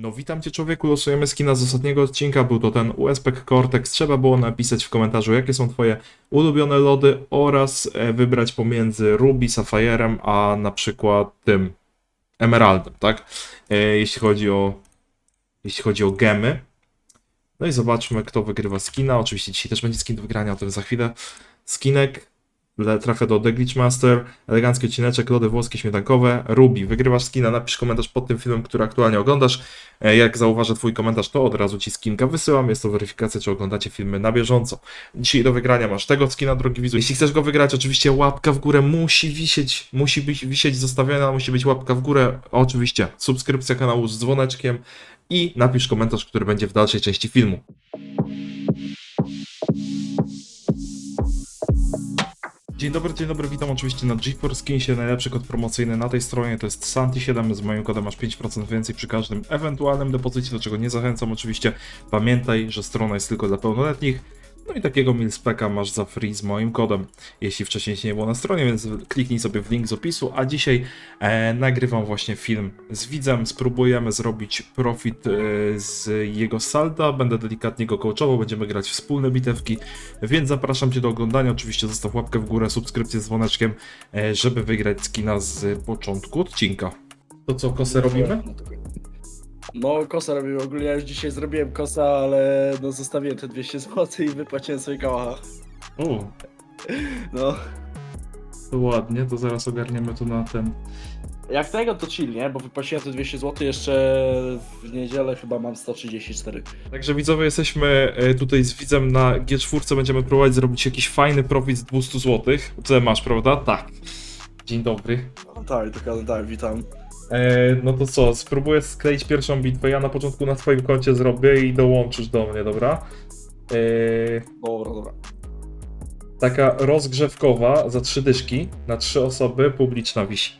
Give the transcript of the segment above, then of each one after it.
No witam cię człowieku, losujemy skina z ostatniego odcinka, był to ten USPEC Cortex. Trzeba było napisać w komentarzu, jakie są twoje ulubione lody oraz e, wybrać pomiędzy Ruby, Safire'em, a na przykład tym Emeraldem, tak? E, jeśli chodzi o jeśli chodzi o gemy. No i zobaczmy, kto wygrywa skina. Oczywiście dzisiaj też będzie skin do wygrania, o tym za chwilę. Skinek trafia do The Glitch Master, elegancki odcineczek, lody włoskie śmietankowe, Ruby. Wygrywasz skina, napisz komentarz pod tym filmem, który aktualnie oglądasz. E, Jak zauważę twój komentarz, to od razu ci skinka wysyłam. Jest to weryfikacja, czy oglądacie filmy na bieżąco. Dzisiaj do wygrania masz tego skina, drogi widzu. Jeśli chcesz go wygrać, oczywiście łapka w górę musi wisieć, musi być wisieć zostawiona, musi być łapka w górę. Oczywiście subskrypcja kanału z dzwoneczkiem i napisz komentarz, który będzie w dalszej części filmu. Dzień dobry, dzień dobry, witam oczywiście na GeForce Skinsie, najlepszy kod promocyjny na tej stronie to jest Santi7, z moim kodem masz 5% więcej przy każdym ewentualnym depozycie, do czego nie zachęcam oczywiście. Pamiętaj, że strona jest tylko dla pełnoletnich, no i takiego milspeka masz za free z moim kodem, jeśli wcześniej się nie było na stronie, więc kliknij sobie w link z opisu, a dzisiaj e, nagrywam właśnie film z widzem, spróbujemy zrobić profit e, z jego salda, będę delikatnie go coachował, będziemy grać wspólne bitewki, więc zapraszam Cię do oglądania. Oczywiście zostaw łapkę w górę, subskrypcję z dzwoneczkiem, e, żeby wygrać skina z początku odcinka. To co, kosę robimy? No, kosa robię. Ogólnie ja już dzisiaj zrobiłem kosa, ale no zostawiłem te 200 zł i wypłaciłem sobie kałacha. U, No. to ładnie, to zaraz ogarniemy to na ten. Jak tego to chill, nie? Bo wypłaciłem te 200 zł jeszcze w niedzielę chyba mam 134. Także widzowie, jesteśmy e, tutaj z widzem na G4, będziemy próbować zrobić jakiś fajny profit z 200 zł. Co masz, prawda? Tak. Dzień dobry. No, tak, dokładnie tak, witam. E, no to co, spróbuję skleić pierwszą bitwę. Ja na początku na swoim koncie zrobię i dołączysz do mnie, dobra? E, Dobra, dobra. taka rozgrzewkowa za trzy dyszki na trzy osoby publiczna wisi.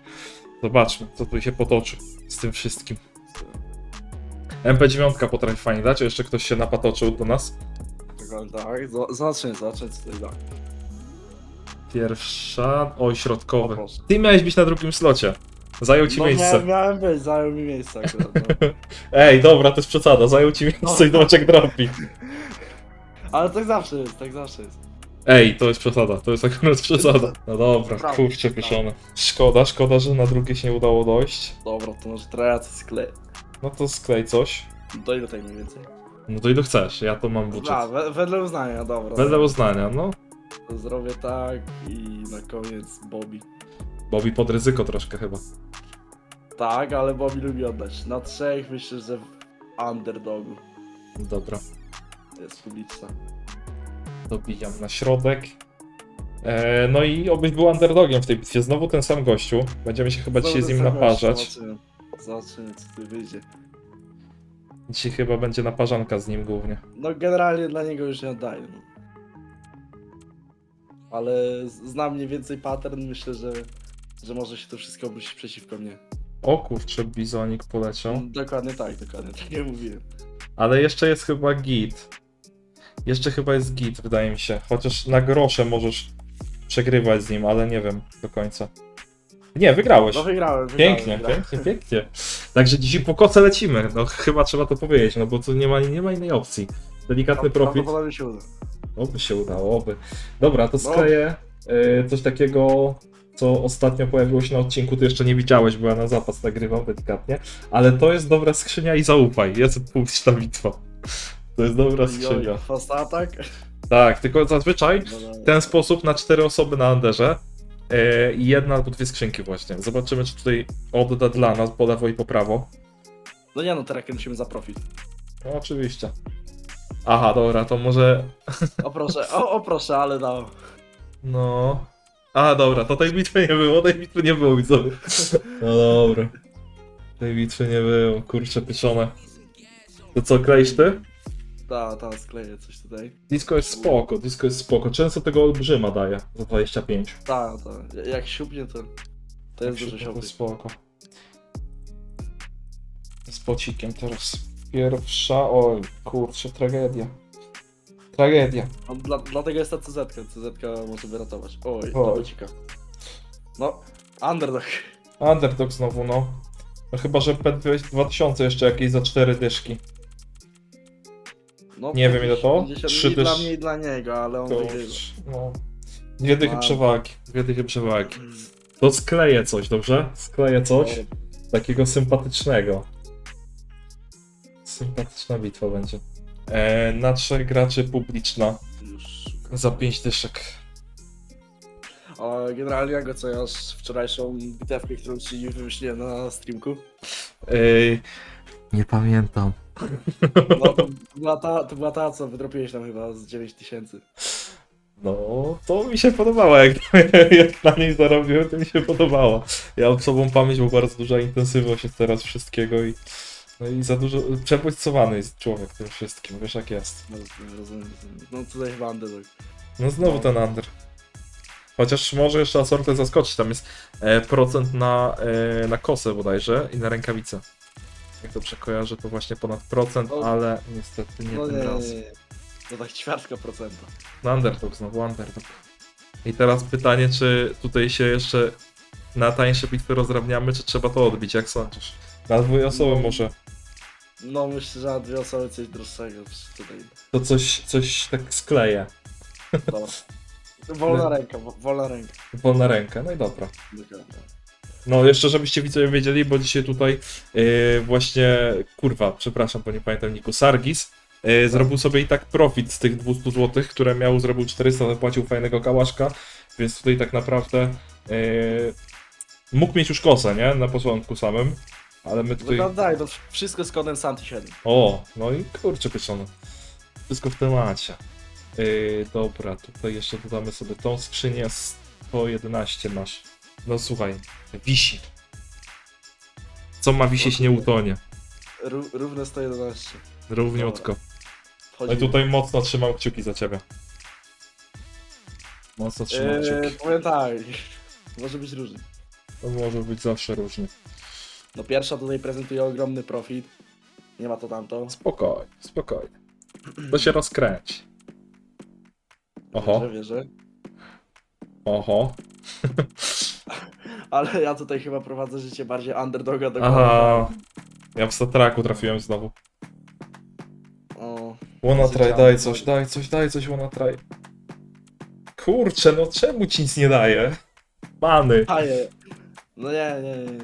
Zobaczmy, co tu się potoczy z tym wszystkim. MP9 potrafi fajnie dać, a jeszcze ktoś się napatoczył do nas. Dokładnie tak. Z- Zacznę, zacznę tutaj, tak. Pierwsza, oj, środkowy. Ty miałeś być na drugim slocie. Zajął ci No, miejsce. miałem, miałem być, zajął mi miejsce akurat, no. Ej, dobra, to jest przesada. Zajął ci miejsce i zobacz jak dropi. Ale tak zawsze jest, tak zawsze jest. Ej, to jest przesada, to jest akurat przesada. No dobra, Prawda, kurczę pieszone. Szkoda, szkoda, że na drugie się nie udało dojść. Dobra, to może teraz ja coś skleję. No to sklej coś. Do ile tutaj mniej więcej? No to ile chcesz, ja to mam budżet. A, we, wedle uznania, dobra. Wedle uznania, no. To zrobię tak i na koniec Bobby. Bobby pod ryzyko troszkę chyba. Tak, ale Bobby lubi oddać. Na trzech myślę, że w underdogu Dobra, jest publiczna. dobijam na środek. E, no i obyś był underdogiem w tej bitwie. Znowu ten sam gościu. Będziemy się chyba dzisiaj z nim naparzać. Zobaczymy, zobaczymy co tu wyjdzie. Dzisiaj chyba będzie naparzanka z nim głównie. No generalnie dla niego już nie oddaję. No. Ale znam mniej więcej pattern, myślę, że, że może się to wszystko obrócić przeciwko mnie. O kurczę, bizonik poleciał. Dokładnie tak, dokładnie tak jak mówiłem. Ale jeszcze jest chyba git. Jeszcze chyba jest git, wydaje mi się. Chociaż na grosze możesz przegrywać z nim, ale nie wiem do końca. Nie, wygrałeś. No wygrałem, wygrałem. Pięknie, wygrałem. pięknie, pięknie. Także dzisiaj po koce lecimy. No chyba trzeba to powiedzieć, no bo tu nie ma, nie ma innej opcji. Delikatny profit. Prawdopodobnie się uda. Oby się udało, oby. Dobra, to No. skleję y, coś takiego, co ostatnio pojawiło się na odcinku, ty jeszcze nie widziałeś, bo ja na zapas nagrywam delikatnie, ale to jest dobra skrzynia i zaufaj, jest publiczna bitwa. To jest dobra skrzynia. Fast attack. Tak, tylko zazwyczaj No, no. w ten sposób na cztery osoby na Anderze y, i jedna albo dwie skrzynki właśnie. Zobaczymy, czy tutaj odda dla nas po lewo i po prawo. no nie no, teraz kręcimy za profit. No oczywiście. Aha, dobra, to może O proszę, o, o proszę, ale dał. No. A, dobra, to tej bitwy nie było, tej bitwy nie było, widzowie. No dobra. Tej bitwy nie było, kurczę pieczone. To co, kleisz ty? Ta, ta, skleję coś tutaj. Disco jest spoko, disco jest spoko. Często tego olbrzyma daje za 25. Ta, ta. Jak siupnie to... To jest dużo to siopy. spoko. Z pocikiem teraz. Pierwsza, oj, kurczę, tragedia. Tragedia. No, dla, dlatego jest ta CZ, CZ może wyratować. Oj, Oj. No, underdog. Underdog znowu, no. No chyba, że P2000 jeszcze jakieś za 4 dyszki. No, Nie wiem, ile to? 50 Trzy i dla dysz- mnie i dla niego, ale on To, wygrywa. no. Dwie dychy Mam. przewagi. Dwie dychy przewagi. To skleję coś, dobrze? Skleję coś takiego sympatycznego. Sympatyczna bitwa będzie. E, na trzech graczy publiczna. Już szukam. Za 5 dyszek. O, generalnie jak oceniasz wczorajszą bitewkę, którą ci wymyśliłem na streamku? Ej, nie pamiętam. No, to była ta, to była ta co wydropiłeś tam chyba z 9000. No, to mi się podobało, jak, jak na niej zarobiłem, to mi się podobało. Ja mam sobą pamięć, bo bardzo duża intensywność jest teraz wszystkiego i, no i za dużo, przebodźcowany jest człowiek tym wszystkim, wiesz jak jest. No, rozumiem, rozumiem. No tutaj chyba underdog. No znowu No. ten under. Chociaż może jeszcze Asortę zaskoczyć, tam jest e, procent na, e, na kosę bodajże i na rękawice. Jak dobrze kojarzę, to właśnie ponad procent, No. ale niestety nie no tym nie, razem. nie, nie. To tak ćwiartka procenta. No underdog znowu, underdog. I teraz pytanie, czy tutaj się jeszcze na tańsze bitwy rozrabniamy, czy trzeba to odbić, jak sądzisz? Na dwie osoby No. może. No myślę, że na dwie osoby coś droższego tutaj. To coś, coś tak skleję. No. Wolna ręka, wo- wolna ręka. Wolna ręka, no i dobra. Dokładnie. No jeszcze żebyście widzowie wiedzieli, bo dzisiaj tutaj yy, właśnie, kurwa, przepraszam, bo nie pamiętam Niku, Sargis yy, zrobił sobie i tak profit z tych 200 zł, które miał, zrobił 400, zapłacił fajnego kałaszka, więc tutaj tak naprawdę yy, mógł mieć już kosę, nie? Na początku samym, ale my tutaj... No daj, to wszystko z kodem Santi 7. O, no i kurczę pieczone. Wszystko w temacie. Yy, dobra, tutaj jeszcze dodamy sobie tą skrzynię 111 masz. No słuchaj, wisi. Co ma wisieć nie utonie. Ró równe 111. Równiutko. No i tutaj mocno trzymam kciuki za ciebie. Mocno trzymam Eee, kciuki. powiem tak, może być różnie. To może być zawsze różnie. No pierwsza tutaj prezentuje ogromny profit. Nie ma to tamto. Spokojnie, spokojnie. To się rozkręci. Oho, Wierzę, wierzę. oho. Ale ja tutaj chyba prowadzę życie bardziej underdoga do Aha. Ja w statraku trafiłem znowu. O, Wanna try, daj coś, daj coś, daj coś, wanna try. Kurczę, no czemu ci nic nie daje? Many. Haje. No nie, nie, nie.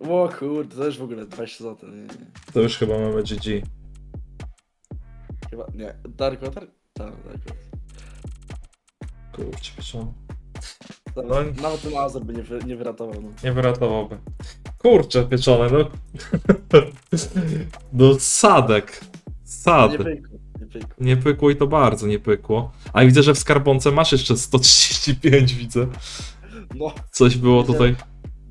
O kurde, to już w ogóle 20 zł. Nie, nie. To już chyba mamy GG. Chyba, nie. Dark Water? Tak, Dark Water. Kurczę, pieszą. To- No. Nawet ten Azor by nie, wy, nie wyratował. No. Nie wyratowałby. Kurczę, pieczone, no. No sadek. Sad. Nie pykło, nie pykło. Nie pykło i to bardzo nie pykło. A widzę, że w skarbonce masz jeszcze 135, widzę. No, Coś było tutaj.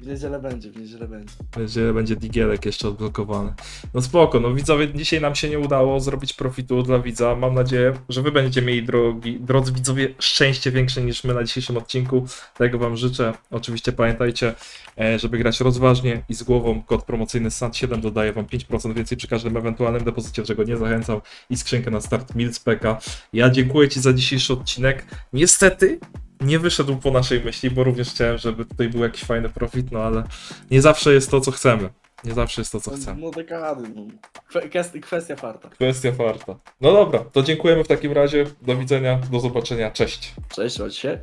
Niedzielę będzie, w niedzielę będzie. Będzie, będzie digielek jeszcze odblokowany. No spoko, no widzowie, dzisiaj nam się nie udało zrobić profitu dla widza. Mam nadzieję, że wy będziecie mieli, drogi, drodzy widzowie, szczęście większe niż my na dzisiejszym odcinku. Tego wam życzę. Oczywiście pamiętajcie, e, żeby grać rozważnie i z głową. Kod promocyjny SAT7 dodaje wam 5% więcej przy każdym ewentualnym depozycie, czego nie zachęcam. I skrzynkę na start Milspeka. Ja dziękuję ci za dzisiejszy odcinek. Niestety nie wyszedł po naszej myśli, bo również chciałem, żeby tutaj był jakiś fajny profit, no ale nie zawsze jest to, co chcemy. Nie zawsze jest to, co chcemy. No dekady, no. Kwe- kwest- Kwestia farta. Kwestia farta. No dobra, to dziękujemy w takim razie. Do widzenia, do zobaczenia, cześć. Cześć, trzymajcie się.